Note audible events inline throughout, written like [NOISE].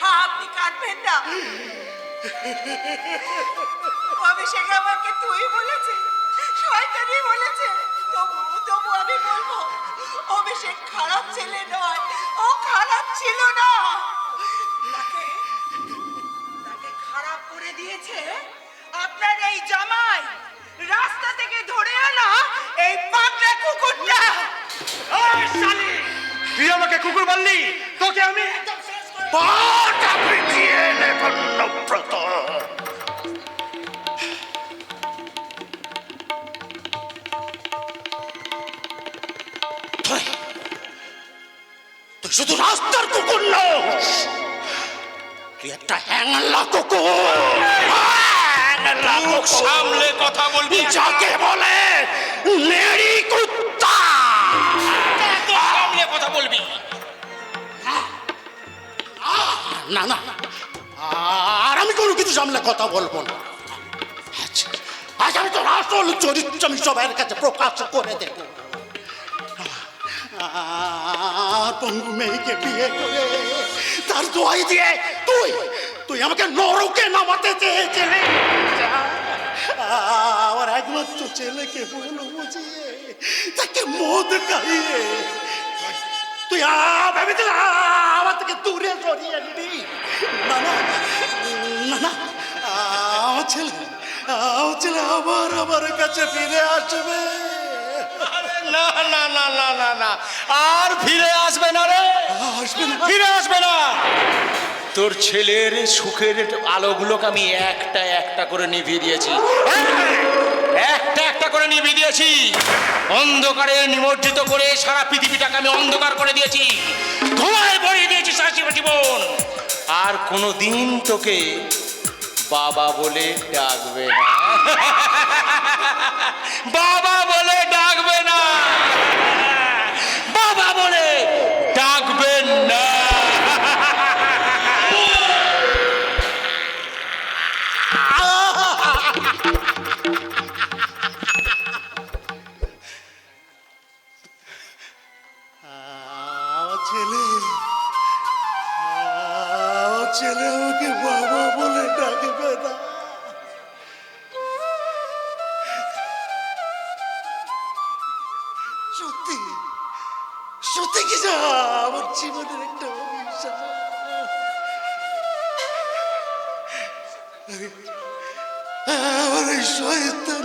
হ্যাঁ আপনি কাঁদবেন না। অভিষেক আমাকে তুই বলেছে? শয়তানি বলেছে? তবু তবু আমি বলব, অভিষেক খারাপ ছেলে নয়। ও খারাপ ছিল না। তাকে খারাপ করে দিয়েছে আপনার এই জামাই। রাস্তা থেকে ধরে আনা এই পাগলা কুকুরটা। তুই আমাকে কুকুর বললি তোকে আমি পাটা পিটিয়ে নেবেন ব্রত। তুই শুধু রাস্তার কুকুর নস। তুই একটা হ্যাংলা কুকুর। কুকুর। সামলে কথা বলবি। যাকে বলে নেড়ি কুত্তা না না। আর আমি কোনো কিছু সামনে কথা বলব না। আচ্ছা, আজ আমি তোর আসল চরিত্র আমি সবার কাছে প্রকাশ করে দেব। আর মেয়েকে বিয়ে করে তার দোয়াই দিয়ে তুই তুই আমাকে নরকে নামাতে চেয়েছিলি। আমার একমাত্র ছেলেকে বলো বুঝিয়ে তাকে মদ খাইয়ে তুই আ, আমার থেকে দূরে সরিয়ে নিবি। না না না না। আ, আমার ছেলে আমার ছেলে আবার আমার কাছে ফিরে আসবে। আরে না না না না না না। আর ফিরে আসবে না রে। আসবে না। ফিরে আসবে না। তোর ছেলের সুখের আলোগুলোকে আমি একটা একটা করে নিভিয়ে দিয়েছি। একটা একটা করে নিভিয়ে দিয়েছি। অন্ধকারে নিমজ্জিত করে সারা পৃথিবীটাকে আমি অন্ধকার করে দিয়েছি। ধোঁয়ায় ভরিয়ে দিয়েছি সারা জীবন আর কোনো দিন তোকে বাবা বলে ডাকবে না। [LAUGHS] বাবা ছেলে আমাকে বাবা বলে ডাকবে না। সত্যি সত্যি কি যা, আমার জীবনের একটা অভিশাপ। আমার এই শয়তান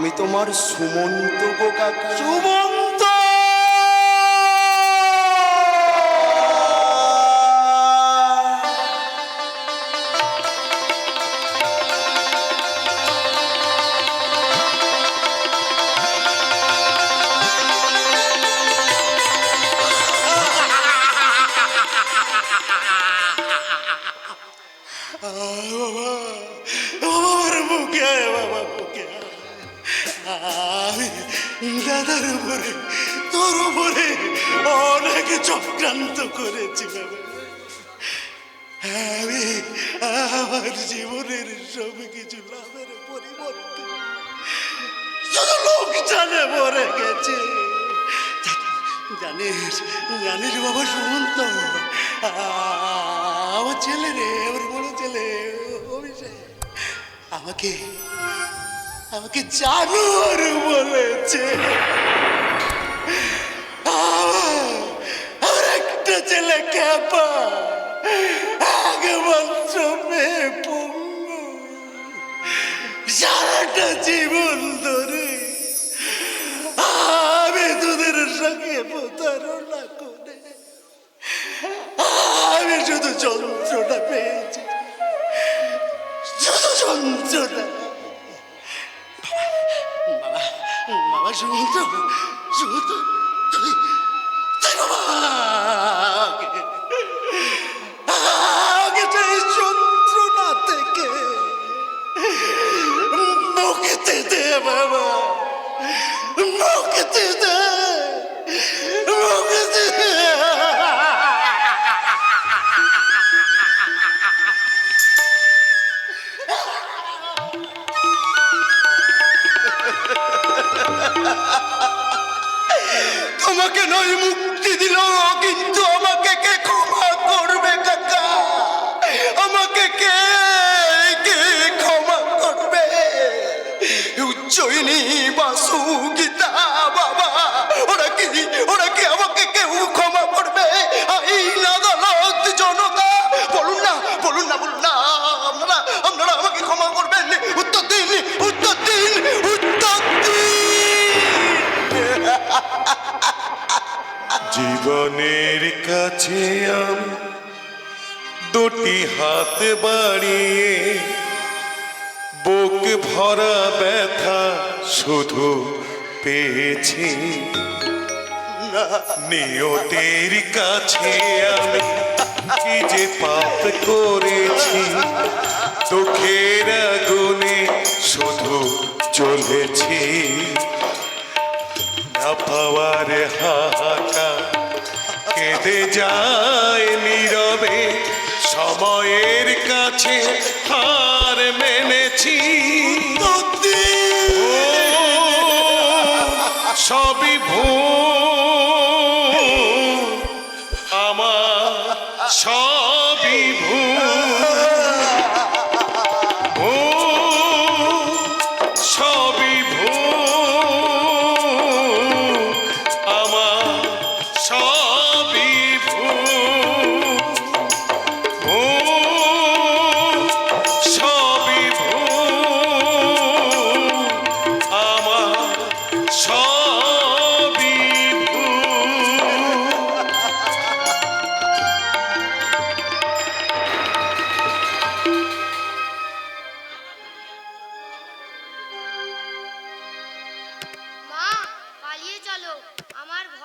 আমি তোমার সুমন্ত বোকা সুমন্ত আমি আমার জীবনের সব কিছু লাভের পরিবর্তে শুধু লোক জানে মরে গেছে। জানিস জানিস বাবা সুমন্ত আমার ছেলে রে, আমার বড় ছেলে, অভিষেক। আমাকে আমাকে জানোয়ার বলেছে। আমার একটা ছেলে ক্যাপা। একমাত্র মেয়ে পঙ্গু। সারাটা জীবন ধরে আমি তোদের সঙ্গে প্রতারণা করে, আমি শুধু যন্ত্রণা পেয়েছি, শুধু যন্ত্রণা। বাবা সুমন্ত সুমন্ত তুই তুই বাবা। মুক্তি উজ্জয়িনী বাসু গীতা বাবা ওরা কি ওরা কি আমাকে কেউ ক্ষমা করবে? আইন আদালত জনতা, বলুন না বলুন না বলুন না, আপনারা আপনারা আমাকে ক্ষমা করবেন। উত্তর দিন উত্তর দিন উত্তর দিন। [LAUGHS] জীবনের কাছে আমি, দুটি হাত বাড়িয়ে ভরা ব্যথা শুধু পেয়েছি। নিয়তের কাছে আমি কি যে পাপ করেছি। দুঃখের আগুনে শুধু চলেছি না পাওয়ার হাহাকা কেঁদে যায় নীরবে, সময়ের কাছে হার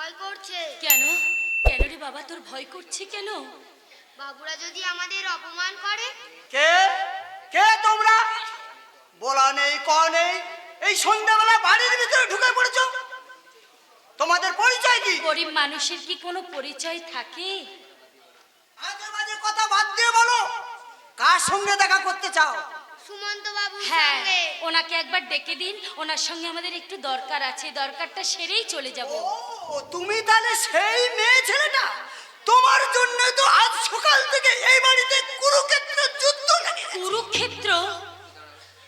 ভয় করছে। কেন? কেন রে বাবা তোর ভয় করছে কেন? বাবুরা যদি আমাদের অপমান করে? কে? কে তোমরা? বলা নেই ক নেই। এই সন্ধ্যাবেলা বাড়ির ভিতরে ঢুকে পড়েছ? তোমাদের পরিচয় কি? গরিব মানুষের কি কোনো পরিচয় থাকে? মাঝে মাঝে কথা বাদ দিয়ে বলো। কার সঙ্গে দেখা করতে চাও? সুমন্ত বাবুর হ্যাঁ সঙ্গে। ওনাকে একবার ডেকে দিন ওনার সঙ্গে আমাদের একটু দরকার আছে দরকারটা সেরেই চলে যাব। ও তুমি তাহলে সেই মেয়ে ছেলেটা? তোমার জন্য তো আজ সকাল থেকে এই বাড়িতে কুরুক্ষেত্র যুদ্ধ লেগে। কুরুক্ষেত্র?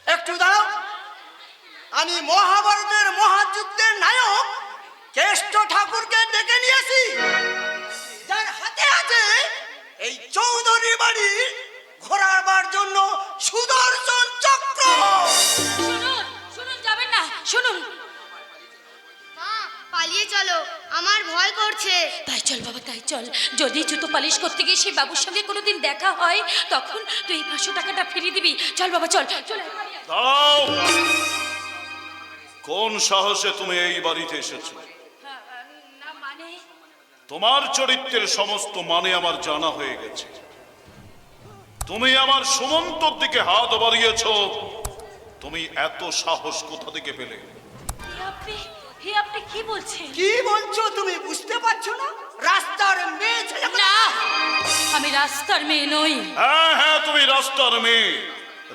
একটু দাঁড়াও। আমি মহাভারতের মহাযুদ্ধের নায়ক কেষ্ট ঠাকুরকে ডেকে নিয়েছি চল যদি জুতো পালিশ করতে গিয়ে সেই বাবুর সঙ্গে কোনোদিন দেখা হয় তখন তুই এই পাঁচশো টাকাটা ফিরিয়ে দিবি। চল বাবা চল চল। দাঁড়াও। কোন সাহসে তুমি এই বাড়িতে এসেছ? তোমার চরিত্রের সমস্ত মানে আমার জানা হয়ে গেছে। তুমি আমার সুমন্তর দিকে হাত বাড়িয়েছ। তুমি এত সাহস কোথা থেকে পেলে? আপনি হে আপনি কি বলছেন? কি বলছো তুমি বুঝতে পারছ না? রাস্তার মেয়ে ছেলে না আমি রাস্তার মেয়ে নই। হ্যাঁ হ্যাঁ তুমি রাস্তার মেয়ে।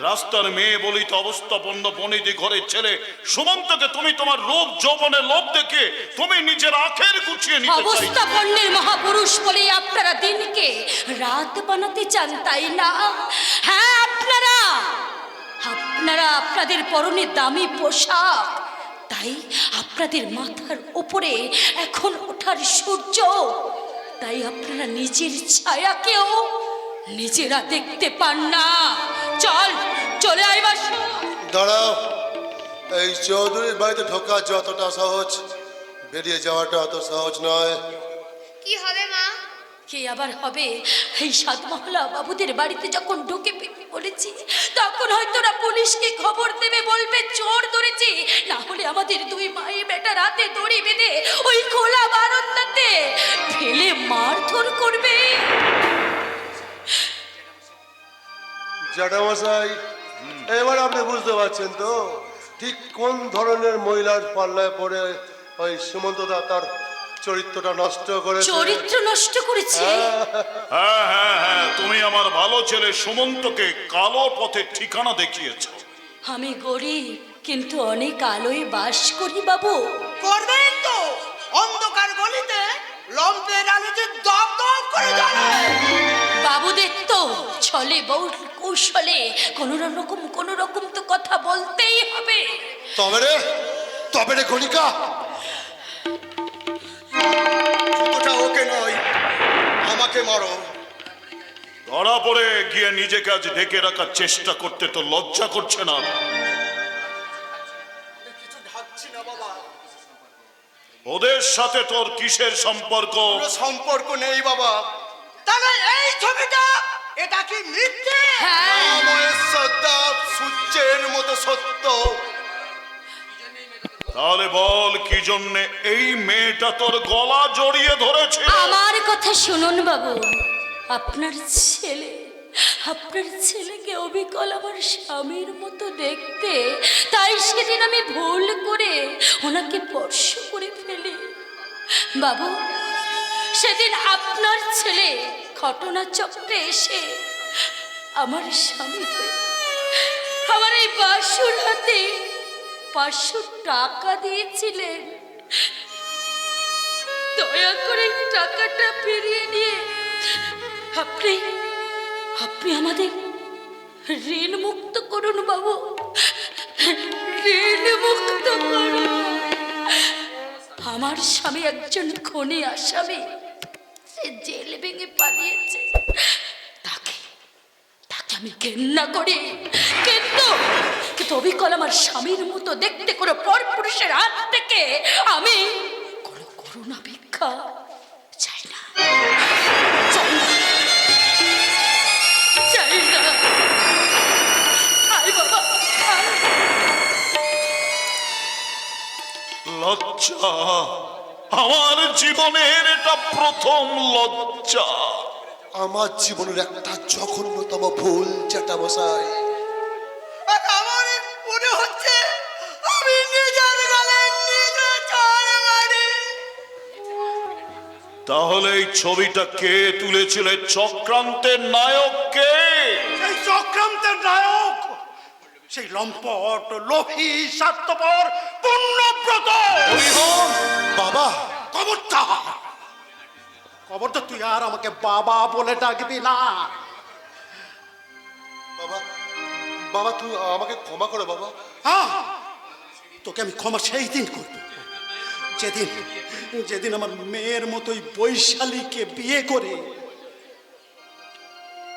রাস্তার মেয়ে বলি তো অবস্থাপন্ন বনিদি ঘরের ছেলে। সুমন্তকে তুমি তোমার রূপ যৌবনে লোভ দেখে তুমি নিজের আখের গুছিয়ে নিতে চাইছো। অবস্থাপন্নের মহাপুরুষ বলে আপনারা দিনকে রাত বানাতে চান তাই না? হ্যাঁ আপনারা। আপনারা আপনাদের পরনে দামি পোশাক। তাই আপনাদের মাথার উপরে এখন ওঠার সূর্য। তাই আপনারা নিজের ছায়াকেও নিজেরা দেখতে পান না। চল চলে আইবার দাঁড়াও। এই চৌধুরীর বাড়িতে ঢোকা যতটা সহজ বেরিয়ে যাওয়াটা অত সহজ নয়। কি হবে মা? কে আবার হবে? এই সাতমহলা বাবুদের বাড়িতে যখন ঢুকে বলেছি, তখন হয়তো না পুলিশকে খবর দেবে, বলবে, চোর ধরেছি। না হলে আমাদের দুই মাই বেটা রাতে দড়ি বেঁধে ওই খোলা বারান্দাতে ফেলে মারধর করবে। জ্যাঠামশাই, এবার আপনি বুঝতে পারছেন তো, ঠিক কোন ধরনের মহিলার পাল্লায় পড়ে ওই সুমন্ত দা তার চরিত্রটা নষ্ট করেছে। চরিত্র নষ্ট করেছে? হ্যাঁ হ্যাঁ হ্যাঁ তুমি আমার ভালো ছেলে সুমন্তকে কালো পথের ঠিকানা দেখিয়েছ। আমি গরিব কিন্তু অনেক আলোয় বাস করি বাবু। করবেন তো। অন্ধকার গলিতে লম্পের আলোতে দপ দপ করে জ্বলে। বাবুদের তো ছলে বউ কৌশলে কোনো রকম কোনো রকম তো কথা বলতেই হবে। তবে রে তবে রে গণিকা ওটা ওকে নয় আমাকে মারো। ধরা পড়ে গিয়ে নিজেকে আজ ঢেকে রাখার চেষ্টা করতে তো লজ্জা করছে না। ওদের সাথে তোর কিসের সম্পর্ক? সম্পর্ক নেই বাবা। তাহলে এই ছবিটা এটা কি মিথ্যে? হ্যাঁ সূর্যের মতো সত্য। তাহলে বল কি জন্য এই মেয়েটা তোর গলা জড়িয়ে ধরেছে? আমার কথা শুনুন বাবু। আপনার ছেলে, আপনার ছেলেকে অবিকল আমার স্বামীর মতো দেখতে, তাই সেদিন আমি ভুল করে ওনাকে স্পর্শ করে ফেলি। বাবু, সেদিন আপনার ছেলে ঘটনা চক্রে এসে আমার স্বামী হয়ে পাঁচশো টাকা দিয়েছিলেন। দয়া করে টাকাটা ফিরিয়ে নিয়ে আপনি আপনি আমাদের ঋণ মুক্ত করুন বাবু। ঋণ মুক্ত করুন। আমার স্বামী একজন খনি আসামি। সে জেল ভেঙে পালিয়েছে। তাকে তাকে আমি ঘেন্না করি। কিন্তু কিন্তু অবিকল আমার স্বামীর মতো দেখতে কোনো পরপুরুষের হাত থেকে আমি কোনো করুণা ভিক্ষা চাই না। চাই না। চাই না। আয় বাবা আয়। লজ্জা আমার জীবনের এটা প্রথম লজ্জা। আমার জীবনের একটা জঘন্যতম ভুল জ্যাঠামশাই। আর তাহলে এই ছবিটা কে তুলেছিল? চক্রান্তের নায়ক কে? সেই চক্রান্তের নায়ক সেই লম্পট লোভী স্বার্থপর পুণ্যব্রত। বাবা। খবরদার কবরটা তুই আর আমাকে বাবা বলে ডাকবি না। বাবা বাবা তুই আমাকে ক্ষমা করো বাবা। হ্যাঁ তোকে আমি ক্ষমা সেই দিন করব। যেদিন যেদিন আমার মেয়ের মতোই বৈশালীকে বিয়ে করে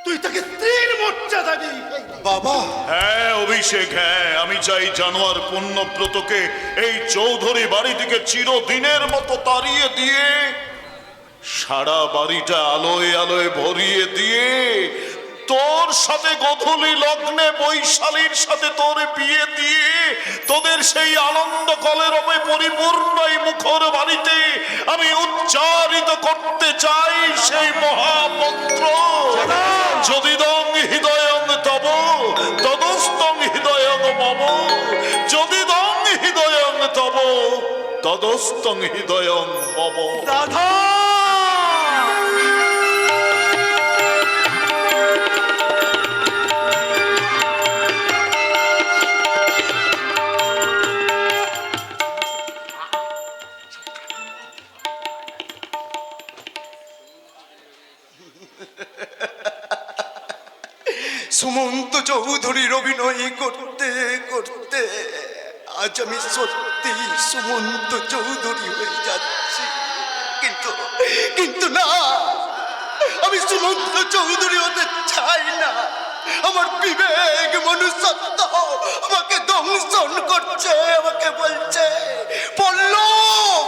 তুই তাকে তিন মর্যাদা দিবি। বাবা। হ্যাঁ অভিষেক হ্যাঁ আমি চাই জানোয়ার পুণ্যব্রতকে এই চৌধুরী বাড়ি থেকে চিরদিনের মতো তাড়িয়ে দিয়ে সারা বাড়িটা আলোয় আলোয় ভরিয়ে দিয়ে তোর সাথে গধূলি লগ্নে বৈশালীর সাথে তোর বিয়ে দিয়ে তোদের সেই আনন্দ কলেরমে পরিপূর্ণ এই মুখর বাড়িতে আমি উচ্চারিত করতে চাই সেই মহামন্ত্র। যদি দং হৃদয়ং তব, তদস্তং হৃদয়ং মম। যদি দং হৃদয়ং তব, তদস্তং হৃদয়ং মম। রাধা চৌধুরীর অভিনয় করতে করতে আজ আমি সত্যি সুমন্ত চৌধুরী হয়ে যাচ্ছি। কিন্তু কিন্তু না, আমি সুমন্ত চৌধুরী হতে চাই না। আমার বিবেক মনুষ্যত্ব আমাকে দংশন করছে, আমাকে বলছে, পল্লব,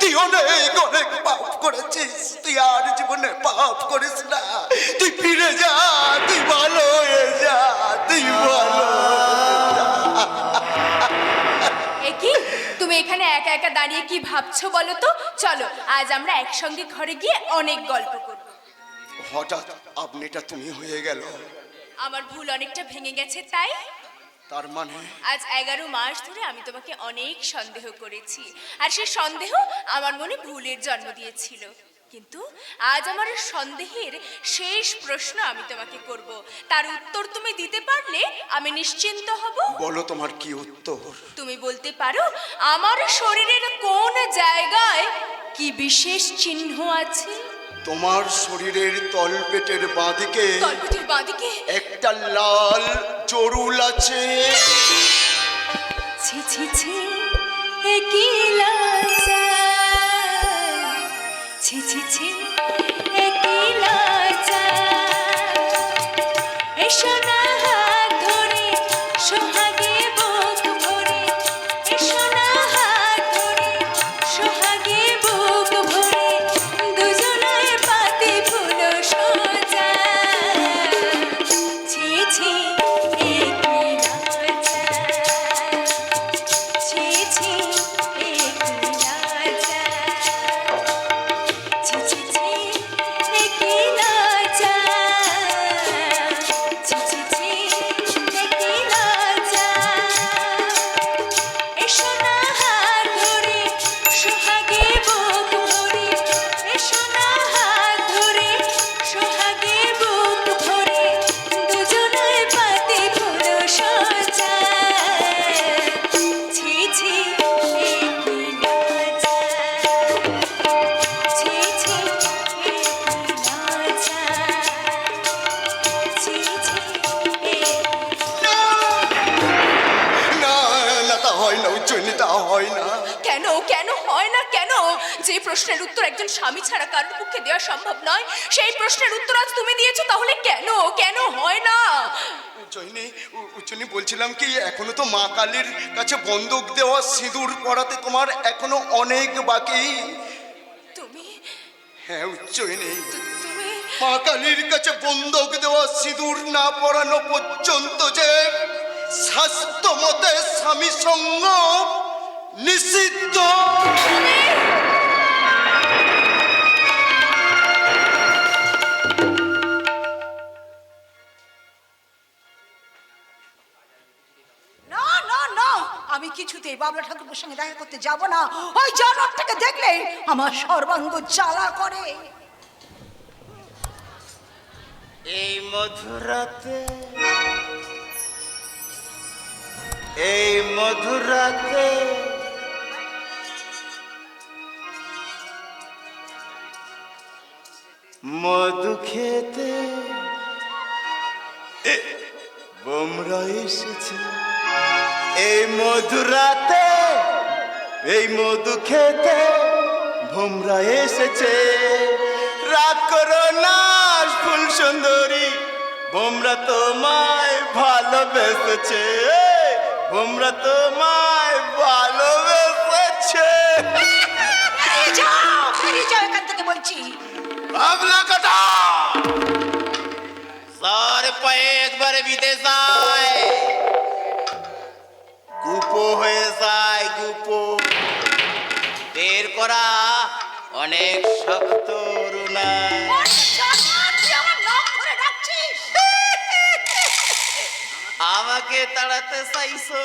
তুই অনেক অনেক পাপ করেছিস, তুই আর জীবনে পাপ করিস না। তুই ফিরে যা তুই ভালো হয়ে যা তুই ভালো কি? তুমি এখানে একা একা দাঁড়িয়ে কি ভাবছ বলো তো? চলো আজ আমরা একসঙ্গে ঘরে গিয়ে অনেক গল্প করব। হঠাৎ আপনিটা তুমি হয়ে গেল। আমার ভুল অনেকটা ভেঙে গেছে তাই? তার মানে? আজ এগারো মাস ধরে আমি তোমাকে অনেক সন্দেহ করেছি। আর সেই সন্দেহ আমার মনে ভুলের জন্ম দিয়েছিল। কিন্তু আজ আমার সন্দেহের শেষ প্রশ্ন আমি তোমাকে করব। তার উত্তর তুমি দিতে পারলে আমি নিশ্চিন্ত হব। বলো তোমার কি উত্তর? তুমি বলতে পারো আমার শরীরের কোন জায়গায় কি বিশেষ চিহ্ন আছে? তোমার শরীরের তলপেটের বাঁদিকে তলপেটের বাঁদিকে? একটা লাল জরুল আছে। ছি ছি ছি এ কি লজ্জা ছি ছি ছি। সম্ভব নয়। সেই প্রশ্নের উত্তর আজ তুমি দিয়েছ তাহলে কেন? কেন হয় না? উজ্জয়িনী উ- উজ্জয়িনী বলছিলাম কি এখনও তো মা কালীর কাছে বন্দুক দেওয়া সিঁদুর পড়াতে তোমার এখনও অনেক বাকি। তুমি হ্যাঁ তুমি মা কালীর কাছে বন্দুক দেওয়া সিঁদুর না পড়ানো পর্যন্ত যে স্বাস্থ্য মতে স্বামী সঙ্গ নিষিদ্ধ। বাবলা ঠাকুরের সঙ্গে দেখা করতে যাব না। ওই জানোয়ারটাকে দেখলে আমার সর্বাঙ্গ জ্বালা করে। এই মধুরাতে এই মধুরাতে, মধু খেতে বোমরা এসেছে। এই মধুরাতে এই মধু খেতে ভোমরা এসেছে। রাগ করো না ফুল সুন্দরী ভোমরা তোমায় ভালোবেসেছে। ভোমরা তোমায় ভালোবেসেছে। বলছি। ভাবলা কাটা। সার পায়ে একবারে বিদেশ যায় গুপো হয়ে যায় গুপো বের করা অনেক শক্ত রুনা। আমাকে তাড়াতে চাইছো?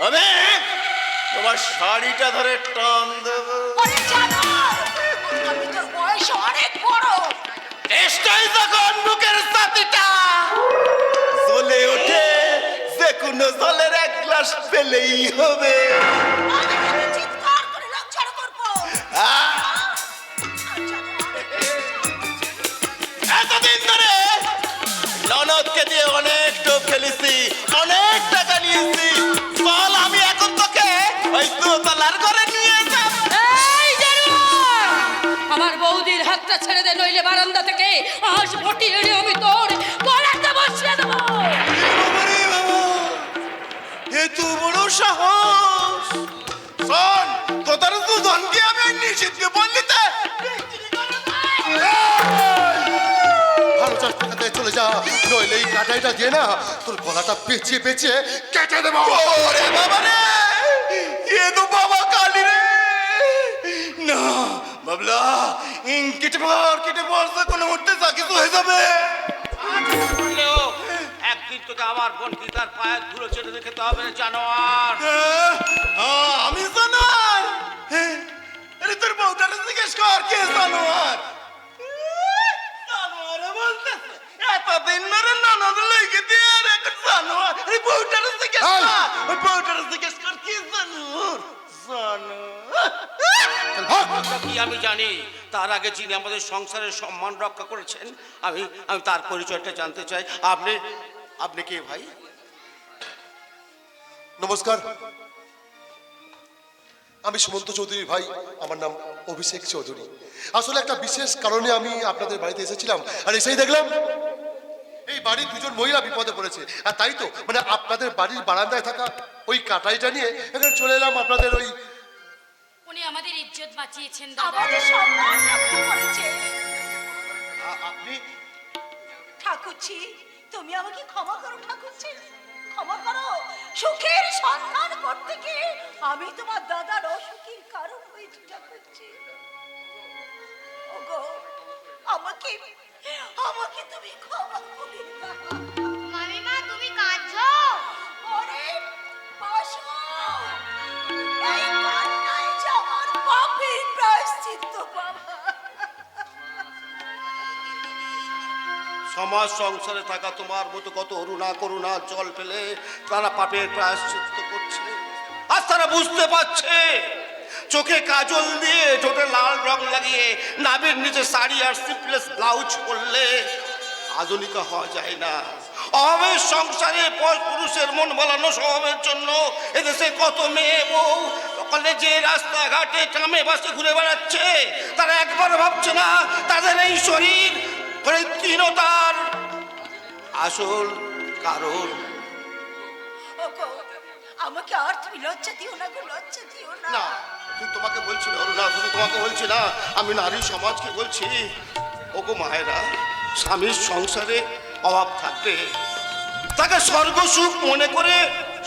হবে তোমার শাড়িটা ধরে টান দেবো। অনেক তখন বুকের সাথীটা জ্বলে ওঠে কোনো জলের এক গ্লাস পেলেই হবে। করে! এতদিন ধরে ননদকে দিয়ে অনেক টোপ ফেলেছি, অনেক টাকা নিয়েছি। চল, আমি এখন তোকে ওই দোতলার ঘরে নিয়ে আমার বৌদির হাতটা ছেড়ে দে, নইলে বারান্দা থেকে আজ ফটিয়ে এ তো বড় সাহস। শোন, তোদের দুজনকে আমি নিষিদ্ধ বললি ভালো চাষ চলে যা। এই কাটাইটা দিয়ে না, তোর গলাটা পেঁচিয়ে পেঁচিয়ে কেটে দেবো। ওরে বাবা রে এ তো বাবা কালী রে। না, বাবলা কেটে পর কেটে পর কোনো মুহূর্তে কিছু হয়ে যাবে। একদিন তোকে আমার বোন গীতার পায়ের ধুলো চেটে দেখতে হবে রে জানোয়ার? আমি জানোয়ার? আরে তোর বউটারে জিজ্ঞেস কর কে জানোয়ার? জানোয়ার বলতেছে এতদিন ধরে ননদ লইকে দিয়ে আর এখন জানোয়ার। আরে বউটারে জিজ্ঞেস! কর ওই বউটারে জিজ্ঞেস কর কি জানোয়ার? জানোয়ার। কি আমি জানি? তার আগে যিনি আমাদের সংসারের সম্মান রক্ষা করেছেন আমি আমি তার পরিচয়টা জানতে চাই। আপনি আপনি কে ভাই? নমস্কার। আমি সুমন্ত চৌধুরী ভাই আমার নাম অভিষেক চৌধুরী। আসলে একটা বিশেষ কারণে আমি আপনাদের বাড়িতে এসেছিলাম। আর এসেই দেখলাম এই বাড়ির দুজন মহিলা বিপদে পড়েছে। আর তাই তো মানে আপনাদের বাড়ির বারান্দায় থাকা ওই কাটাইটা নিয়ে এখানে চলে এলাম আপনাদের ওই উনি আমাদের ইজ্জত বাঁচিয়েছেন দাদা। আমাদের সম্মান রক্ষা করেছে আপনি? ঠাকুরছি তুমি আমাকে ক্ষমা করো ঠাকুরছি ক্ষমা করো। সুখের সন্ধান করতে গিয়ে আমি তোমার দাদার অসুখের কারণ হয়েছি ঠাকুরছি ওগো আমাকে আমাকে তুমি ক্ষমা করে দাও। মামিমা তুমি কাঁদছো? ওরে বাসু। এই কান্নাই যে আমার পাপের প্রায়শ্চিত্ত বাবা সমাজ সংসারে থাকা তোমার মতো কত অরুণা করুণা জল ফেলে তারা পাপের প্রায়শ্চিত্ত করছে। আর তারা বুঝতে পারছে, চোখে কাজল দিয়ে ঠোঁটে লাল রং লাগিয়ে নাবের নিচে শাড়ি আর সিপ্লেস ব্লাউজ পরলে আধুনিকা হওয়া যায় না। অভাবের সংসারে পর- পুরুষের মন বলানো স্বভাবের জন্য এদেশে কত মেয়ে বউ সকালে যে রাস্তাঘাটে কামে বাসে ঘুরে বেড়াচ্ছে, তারা একবার ভাবছে না তাদের এই শরীর হৃদহীনতার আসল কারণ। আমাকে আর তুমি লজ্জা দিও না গো লজ্জা দিও না। না শুধু তোমাকে বলছি না অরুণা শুধু তোমাকে বলছি না আমি নারী সমাজকে বলছি। ওগো মায়েরা স্বামীর সংসারে অভাব থাকবে তাকে স্বর্গ সুখ মনে করে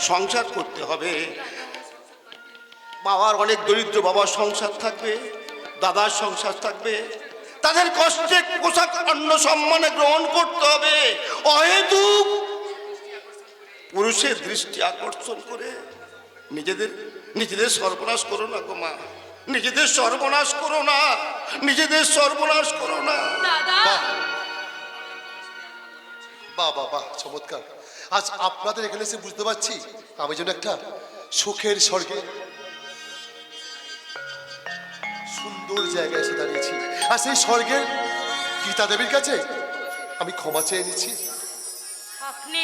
সংসার করতে হবে। বাবার অনেক দরিদ্র বাবার সংসার থাকবে দাদার সংসার থাকবে তাদের কষ্টে পোশাক অন্য সম্মানে গ্রহণ করতে হবে। অহেতুক পুরুষের দৃষ্টি আকর্ষণ করে নিজেদের নিজেদের সর্বনাশ করো না গো মা। নিজেদের সর্বনাশ করো না নিজেদের সর্বনাশ করো না। বাহ বাহ বাহ চমৎকার। আজ আপনাদের এখানে এসে বুঝতে পারছি আমি যেন একটা সুখের স্বর্গে সুন্দর জায়গায় এসে দাঁড়িয়েছি। আর সেই স্বর্গের গীতা দেবীর কাছে আমি ক্ষমা চেয়ে নিচ্ছি। আপনি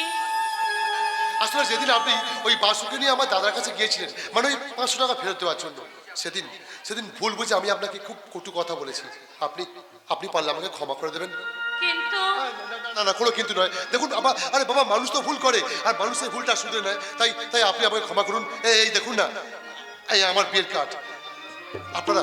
আসলে যেদিন আপনি ওই বাসুকে নিয়ে আমার দাদার কাছে গিয়েছিলেন মানে ওই পাঁচশো টাকা ফেরত দেওয়ার জন্য সেদিন সেদিন ভুল বুঝে আমি আপনাকে খুব কটু কথা বলেছি। আপনি আপনি পারলে আমাকে ক্ষমা করে দেবেন। কিন্তু না না কোনো কিন্তু নয়। দেখুন বাবা আরে বাবা মানুষ তো ভুল করে আর মানুষের ভুলটা শুধরে নেয় তাই তাই আপনি আমাকে ক্ষমা করুন। এই এই দেখুন না এই আমার বিয়ের কার্ড। আপনারা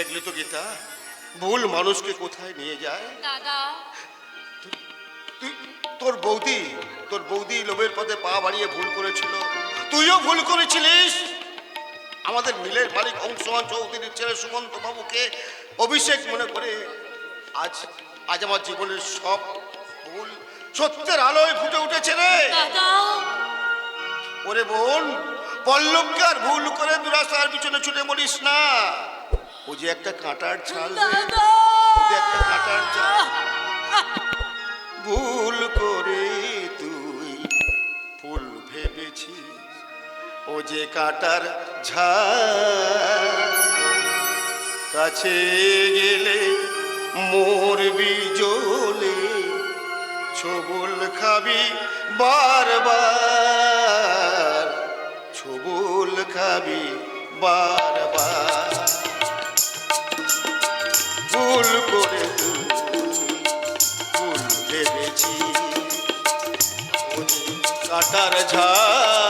দেখলি তো গীতা? ভুল মানুষকে কোথায় নিয়ে যায়? দাদা। তুই তোর বৌদি তোর বৌদি লোভের পথে পা বাড়িয়ে ভুল করেছিল। তুইও ভুল করেছিলিস। আমাদের মিলের মালিক অংশমান চৌধুরীর ছেলে সুমন্ত বাবুকে অভিষেক মনে করে আজ আজ আমার জীবনের সব ভুল সত্যের আলোয় ফুটে উঠেছে রে। ওরে বোন পল্লবকে আর ভুল করে দুরাশার পিছনে ছুটে মরিস না। ও যে একটা কাঁটার ছাল। ও যে একটা কাঁটার ছাল। ভুল করে তুই ফুল ভেবেছিস। ও যে কাটার ঝাল। কাছে গেলে মরবি জ্বলে ছবুল খাবি বারবার। ছবুল খাবি বারবার। ফুল করে ভুল ভেবেছি। কাটার ঝাড়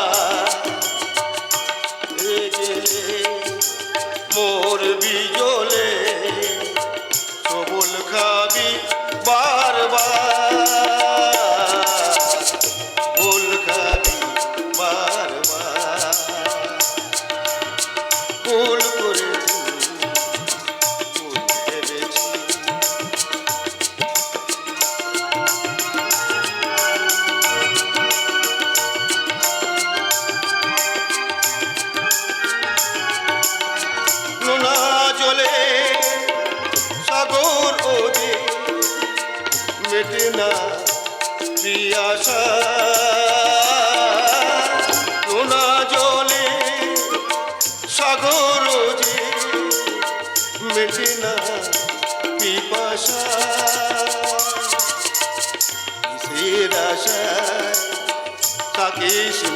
আশা তোলা জলে সাগর যে মেটে না পিপাসা। কিসের আশা তাকে সে